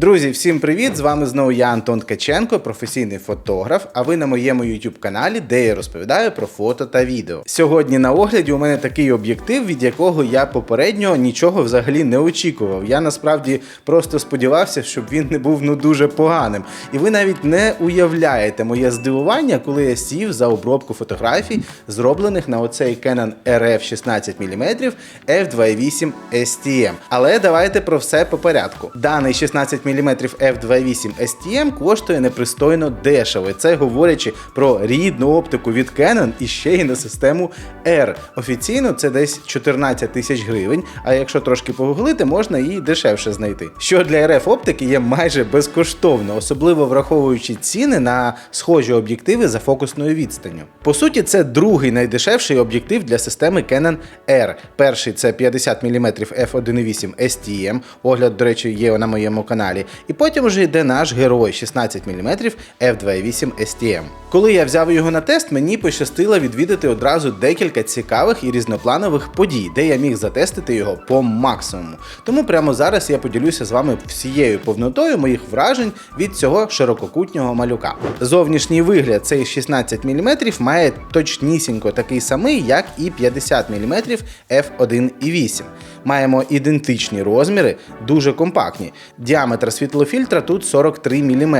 Друзі, всім привіт! З вами знову я, Антон Ткаченко, професійний фотограф. А ви на моєму YouTube каналі, де я розповідаю про фото та відео. Сьогодні на огляді у мене такий об'єктив, від якого я попередньо нічого взагалі не очікував. Я насправді просто сподівався, щоб він не був ну дуже поганим. І ви навіть не уявляєте моє здивування, коли я сів за обробку фотографій, зроблених на оцей Canon RF 16 мм f2.8 STM. Але давайте про все по порядку. Даний 16 мм f2.8 STM коштує непристойно дешево. Це говорячи про рідну оптику від Canon і ще й на систему R. Офіційно це десь 14 тисяч гривень, а якщо трошки погуглити, можна її дешевше знайти. Що для RF оптики є майже безкоштовно, особливо враховуючи ціни на схожі об'єктиви за фокусною відстанню. По суті, це другий найдешевший об'єктив для системи Canon R. Перший це 50 мм f1.8 STM. Огляд, до речі, є на моєму каналі. І потім вже йде наш герой 16 мм f2.8 STM. Коли я взяв його на тест, мені пощастило відвідати одразу декілька цікавих і різнопланових подій, де я міг затестити його по максимуму. Тому прямо зараз я поділюся з вами всією повнотою моїх вражень від цього ширококутнього малюка. Зовнішній вигляд цей 16 мм має точнісінько такий самий, як і 50 мм f1.8. Маємо ідентичні розміри, дуже компактні. Діаметр світлофільтра тут 43 мм,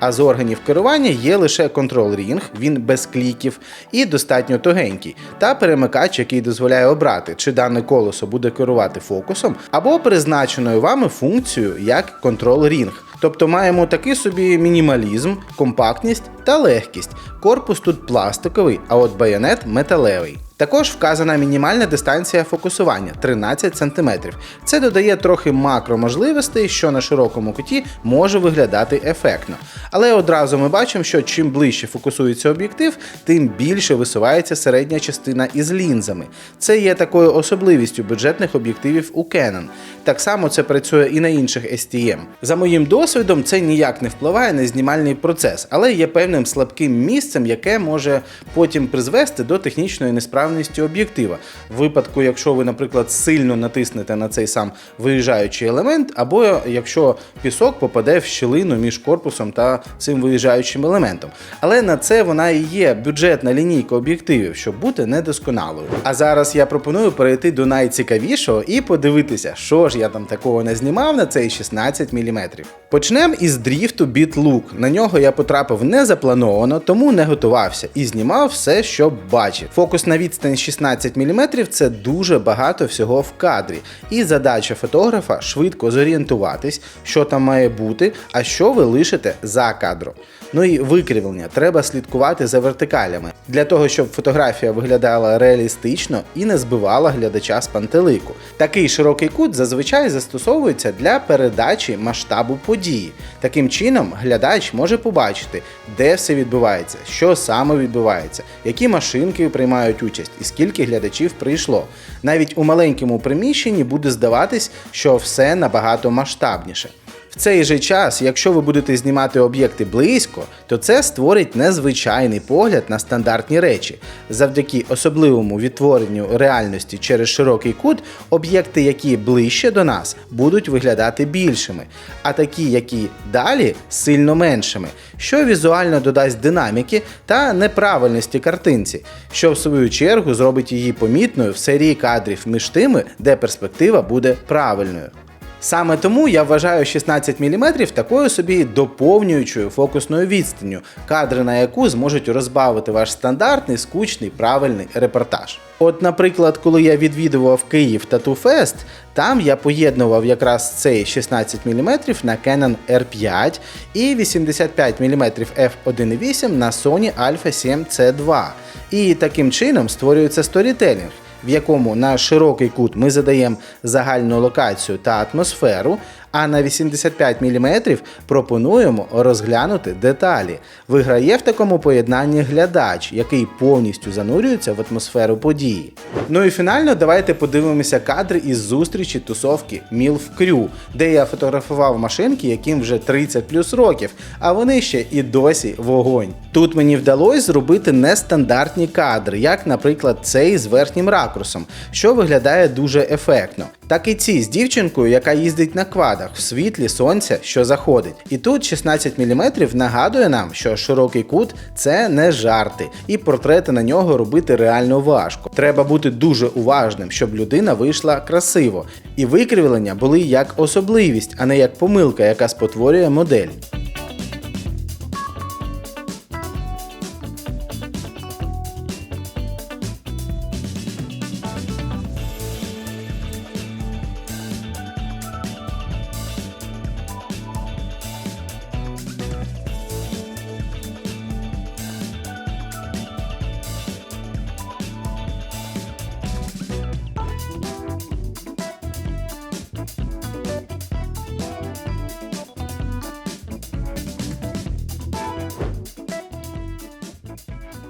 а з органів керування є лише контрол рінг, він без кліків і достатньо тугенький, та перемикач, який дозволяє обрати, чи дане колесо буде керувати фокусом, або призначеною вами функцією як контрол рінг. Тобто маємо такий собі мінімалізм, компактність та легкість. Корпус тут пластиковий, а от байонет металевий. Також вказана мінімальна дистанція фокусування 13 см. Це додає трохи макроможливостей, що на широкому куті може виглядати ефектно. Але одразу ми бачимо, що чим ближче фокусується об'єктив, тим більше висувається середня частина із лінзами. Це є такою особливістю бюджетних об'єктивів у Canon. Так само це працює і на інших STM. За моїм досвідом, це ніяк не впливає на знімальний процес, але є певним слабким місцем, яке може потім призвести до технічної несправності об'єктива. В випадку, якщо ви, наприклад, сильно натиснете на цей сам виїжджаючий елемент, або якщо пісок попаде в щілину між корпусом та цим виїжджаючим елементом. Але на це вона і є бюджетна лінійка об'єктивів, щоб бути недосконалою. А зараз я пропоную перейти до найцікавішого і подивитися, що ж я там такого не знімав на цей 16 мм. Почнемо із дріфту BitLook. На нього я потрапив не заплановано, тому не готувався і знімав все, що бачив. Фокус на відстань 16 мм це дуже багато всього в кадрі. І задача фотографа швидко зорієнтуватись, що там має бути, а що ви лишите за кадром. Ну і викривлення, треба слідкувати за вертикалями для того, щоб фотографія виглядала реалістично і не збивала глядача з пантелику. Такий широкий кут зазвичай застосовується для передачі масштабу події. Таким чином, глядач може побачити, де все відбувається, що саме відбувається, які машинки приймають участь і скільки глядачів прийшло. Навіть у маленькому приміщенні буде здаватись, що все набагато масштабніше. В цей же час, якщо ви будете знімати об'єкти близько, то це створить незвичайний погляд на стандартні речі. Завдяки особливому відтворенню реальності через широкий кут, об'єкти, які ближче до нас, будуть виглядати більшими, а такі, які далі, сильно меншими, що візуально додасть динаміки та неправильності картинці, що в свою чергу зробить її помітною в серії кадрів між тими, де перспектива буде правильною. Саме тому я вважаю 16 мм такою собі доповнюючою фокусною відстанню, кадри на яку зможуть розбавити ваш стандартний, скучний, правильний репортаж. От, наприклад, коли я відвідував Київ Tattoo Fest, там я поєднував якраз цей 16 мм на Canon R5 і 85 мм f1.8 на Sony Alpha 7 C2. І таким чином створюється сторітелінг в якому на широкий кут ми задаємо загальну локацію та атмосферу, а на 85 мм пропонуємо розглянути деталі. Виграє в такому поєднанні глядач, який повністю занурюється в атмосферу події. Ну і фінально давайте подивимося кадри із зустрічі тусовки MILF Crew, де я фотографував машинки, яким вже 30 плюс років, а вони ще і досі вогонь. Тут мені вдалося зробити нестандартні кадри, як, наприклад, цей з верхнім ракурсом, що виглядає дуже ефектно. Так і ці з дівчинкою, яка їздить на квадах в світлі сонця, що заходить. І тут 16 мм нагадує нам, що широкий кут це не жарти, і портрети на нього робити реально важко. Треба бути дуже уважним, щоб людина вийшла красиво, і викривлення були як особливість, а не як помилка, яка спотворює модель.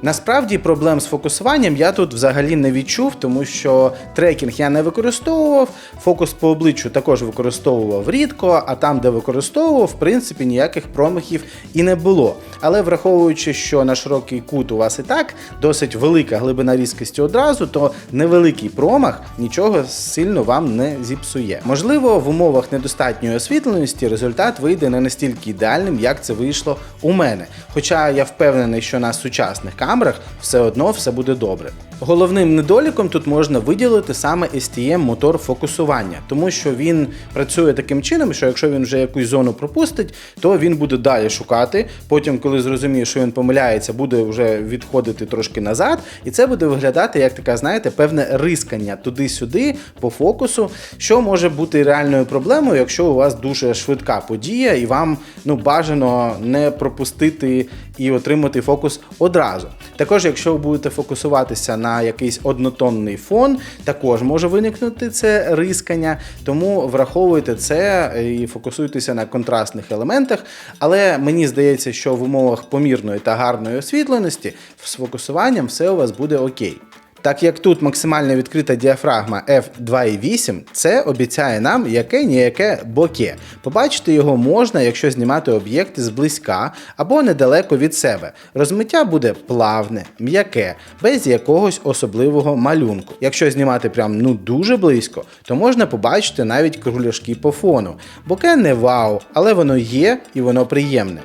Насправді проблем з фокусуванням я тут взагалі не відчув, тому що трекінг я не використовував, фокус по обличчю також використовував рідко, а там, де використовував, в принципі, ніяких промахів і не було. Але враховуючи, що на широкий кут у вас і так досить велика глибина різкості одразу, то невеликий промах нічого сильно вам не зіпсує. Можливо, в умовах недостатньої освітленості результат вийде не настільки ідеальним, як це вийшло у мене. Хоча я впевнений, що на сучасних камерах все одно все буде добре. Головним недоліком тут можна виділити саме STM мотор фокусування, тому що він працює таким чином, що якщо він вже якусь зону пропустить, то він буде далі шукати. Потім, коли зрозуміє, що він помиляється, буде вже відходити трошки назад, і це буде виглядати як така, знаєте, певне рискання туди-сюди по фокусу, що може бути реальною проблемою, якщо у вас дуже швидка подія, і вам ну бажано не пропустити і отримати фокус одразу. Також, якщо ви будете фокусуватися на якийсь однотонний фон, також може виникнути це рискання, тому враховуйте це і фокусуйтеся на контрастних елементах. Але мені здається, що в умовах помірної та гарної освітленості з фокусуванням все у вас буде окей. Так як тут максимально відкрита діафрагма F2.8, це обіцяє нам яке ніяке боке. Побачити його можна, якщо знімати об'єкти зблизька або недалеко від себе. Розмиття буде плавне, м'яке, без якогось особливого малюнку. Якщо знімати прям ну дуже близько, то можна побачити навіть кругляшки по фону. Боке не вау, але воно є і воно приємне.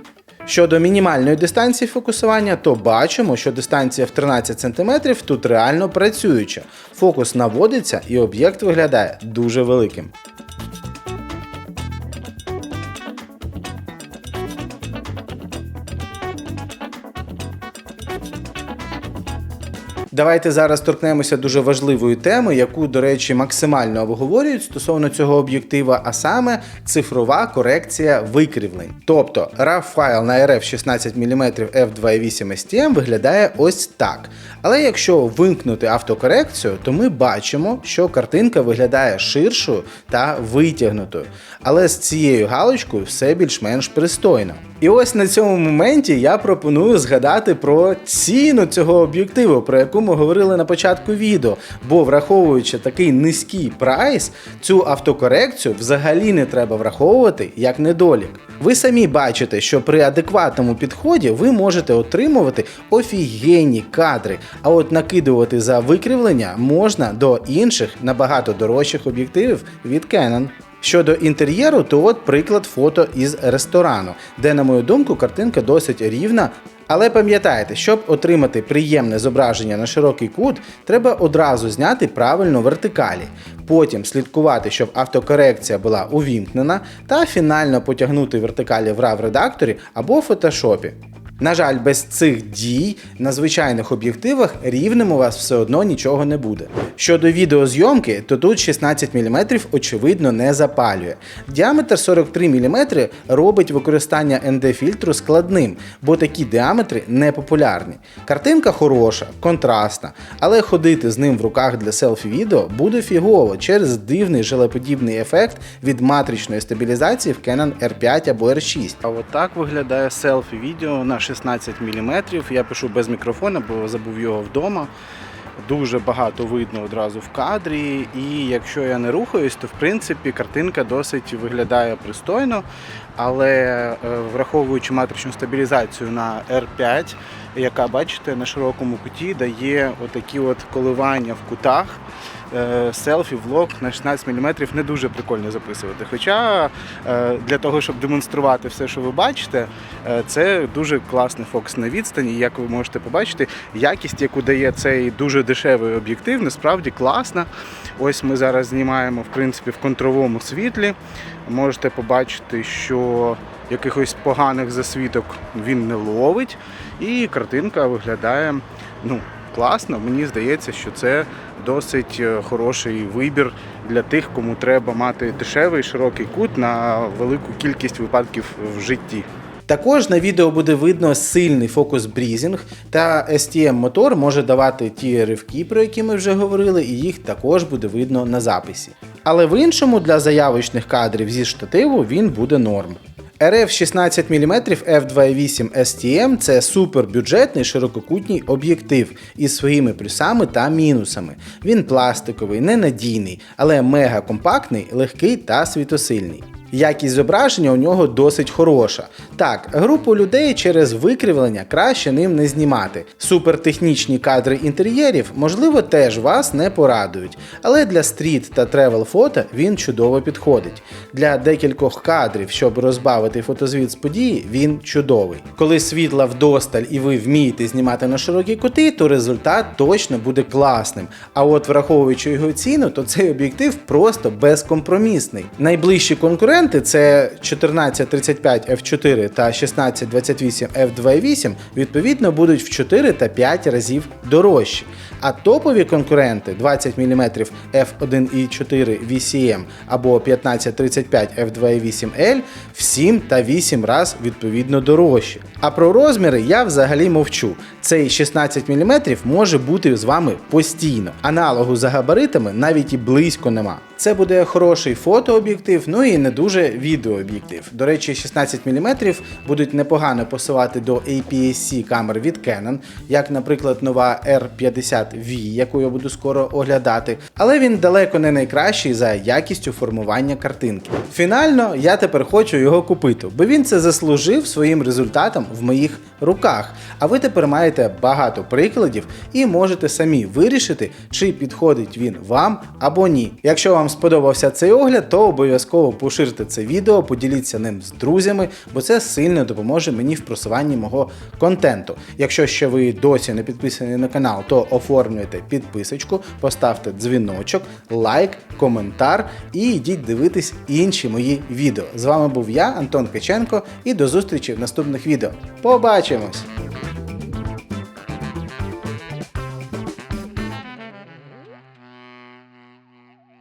Щодо мінімальної дистанції фокусування, то бачимо, що дистанція в 13 см тут реально працююча. Фокус наводиться і об'єкт виглядає дуже великим. Давайте зараз торкнемося дуже важливої теми, яку, до речі, максимально обговорюють стосовно цього об'єктива, а саме цифрова корекція викривлень. Тобто RAW файл на RF 16 мм f2.8 STM виглядає ось так. Але якщо вимкнути автокорекцію, то ми бачимо, що картинка виглядає ширшою та витягнутою. Але з цією галочкою все більш-менш пристойно. І ось на цьому моменті я пропоную згадати про ціну цього об'єктиву, про яку ми говорили на початку відео. Бо враховуючи такий низький прайс, цю автокорекцію взагалі не треба враховувати як недолік. Ви самі бачите, що при адекватному підході ви можете отримувати офігенні кадри, а от накидувати за викривлення можна до інших набагато дорожчих об'єктивів від Canon. Щодо інтер'єру, то от приклад фото із ресторану, де, на мою думку, картинка досить рівна. Але пам'ятайте, щоб отримати приємне зображення на широкий кут, треба одразу зняти правильно вертикалі, потім слідкувати, щоб автокорекція була увімкнена, та фінально потягнути вертикалі в RAW редакторі або в фотошопі. На жаль, без цих дій на звичайних об'єктивах рівним у вас все одно нічого не буде. Щодо відеозйомки, то тут 16 мм очевидно не запалює. Діаметр 43 мм робить використання ND-фільтру складним, бо такі діаметри не популярні. Картинка хороша, контрастна, але ходити з ним в руках для селфі-відео буде фігово через дивний желеподібний ефект від матричної стабілізації в Canon R5 або R6. А от виглядає селфі-відео на 16 мм. Я пишу без мікрофона, бо забув його вдома. Дуже багато видно одразу в кадрі, і якщо я не рухаюсь, то в принципі картинка досить виглядає пристойно. але е, враховуючи матричну стабілізацію на R5, яка бачите на широкому куті дає отакі от коливання в кутах. Е, Селфі, влог на 16 мм не дуже прикольно записувати. Хоча е, для того, щоб демонструвати все, що ви бачите, е, це дуже класний фокус на відстані. Як ви можете побачити, якість, яку дає цей дуже дешевий об'єктив, насправді класна. Ось ми зараз знімаємо в принципі в контровому світлі. Можете побачити, що якихось поганих засвіток він не ловить, і картинка виглядає ну, класно. Мені здається, що це досить е, хороший вибір для тих, кому треба мати дешевий широкий кут на велику кількість випадків в житті. Також на відео буде видно сильний фокус брізінг, та STM мотор може давати ті ривки, про які ми вже говорили, і їх також буде видно на записі. Але в іншому для заявочних кадрів зі штативу він буде норм. RF 16 мм f2.8 STM це супербюджетний ширококутній об'єктив із своїми плюсами та мінусами. Він пластиковий, ненадійний, але мегакомпактний, легкий та світосильний. Якість зображення у нього досить хороша. Так, групу людей через викривлення краще ним не знімати. Супертехнічні кадри інтер'єрів, можливо, теж вас не порадують, але для стріт та тревел фото він чудово підходить. Для декількох кадрів, щоб розбавити фотозвіт з події, він чудовий. Коли світла вдосталь і ви вмієте знімати на широкі кути, то результат точно буде класним. А от враховуючи його ціну, то цей об'єктив просто безкомпромісний. Найближчі конкуренти це 1435 f4 та 1628 f2.8, відповідно будуть в 4 та 5 разів дорожчі. А топові конкуренти 20 мм f1.4 VCM або 1535 f2.8L в 7 та 8 раз відповідно дорожчі. А про розміри я взагалі мовчу. Цей 16 мм може бути з вами постійно. Аналогу за габаритами навіть і близько нема. Це буде хороший фотооб'єктив, ну і не дуже відеооб'єктив. До речі, 16 мм будуть непогано посилати до APS-C камер від Canon, як, наприклад, нова R50V, яку я буду скоро оглядати. Але він далеко не найкращий за якістю формування картинки. Фінально я тепер хочу його купити, бо він це заслужив своїм результатом в моїх руках. А ви тепер маєте багато прикладів і можете самі вирішити, чи підходить він вам або ні. Якщо вам сподобався цей огляд, то обов'язково поширте це відео, поділіться ним з друзями, бо це сильно допоможе мені в просуванні мого контенту. Якщо ще ви досі не підписані на канал, то оформлюйте підписочку, поставте дзвіночок, лайк, коментар і йдіть дивитись інші мої відео. З вами був я, Антон Каченко, і до зустрічі в наступних відео. Побачимось!